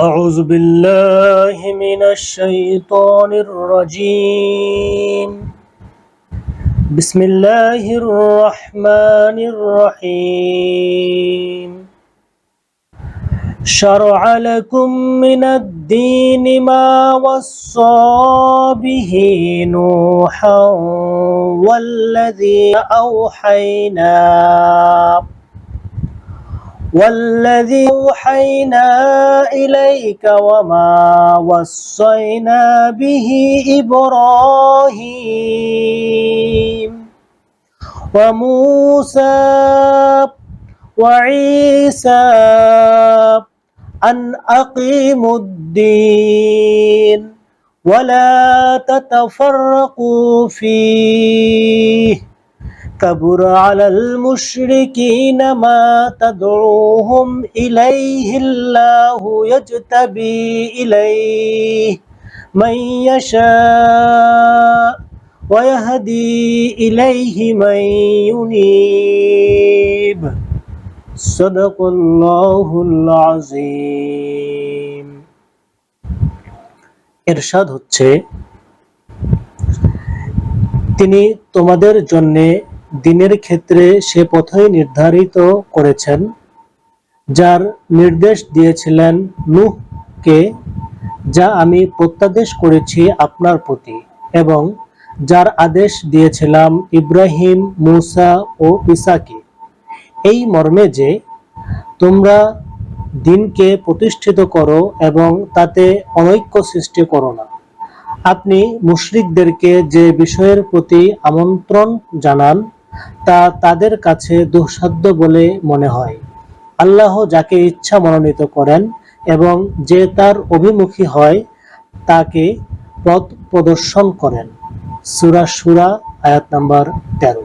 أعوذ بالله من الشيطان الرجيم. بسم الله الرحمن الرحيم. شرع لكم من الدين ما وصى به نوحا والذي أوحينا والذي أوحينا إليك وما وصينا به إبراهيم وموسى وعيسى أن أقيموا الدين ولا تتفرقوا فيه كبر على المشركين ما تدعوهم إليه الله يجتبي إليه من يشاء ويهدي إليه من ينيب صدق الله العظيم এরশাদ হচ্ছে তিনি তোমাদের জন্যে দিনের ক্ষেত্রে সে পথই নির্ধারিত করেছেন, যার নির্দেশ দিয়েছিলেন নূহকে, যা আমি প্রত্যাদেশ করেছি আপনার প্রতি এবং যার আদেশ দিয়েছিলাম ইব্রাহিম, মুসা ও ইসাকে। এই মর্মে যে তোমরা দিনকে প্রতিষ্ঠিত করো এবং তাতে অনৈক্য সৃষ্টি করো না। আপনি মুশরিকদেরকে যে বিষয়ের প্রতি আমন্ত্রণ জানান তা তাদের কাছে দুঃসাধ্য বলে মনে হয়। আল্লাহ যাকে ইচ্ছা মনোনীত করেন এবং যে তার অভিমুখী হয়, তাকে পথ প্রদর্শন করেন। সুরা সুরা, আয়াত নাম্বার তেরো।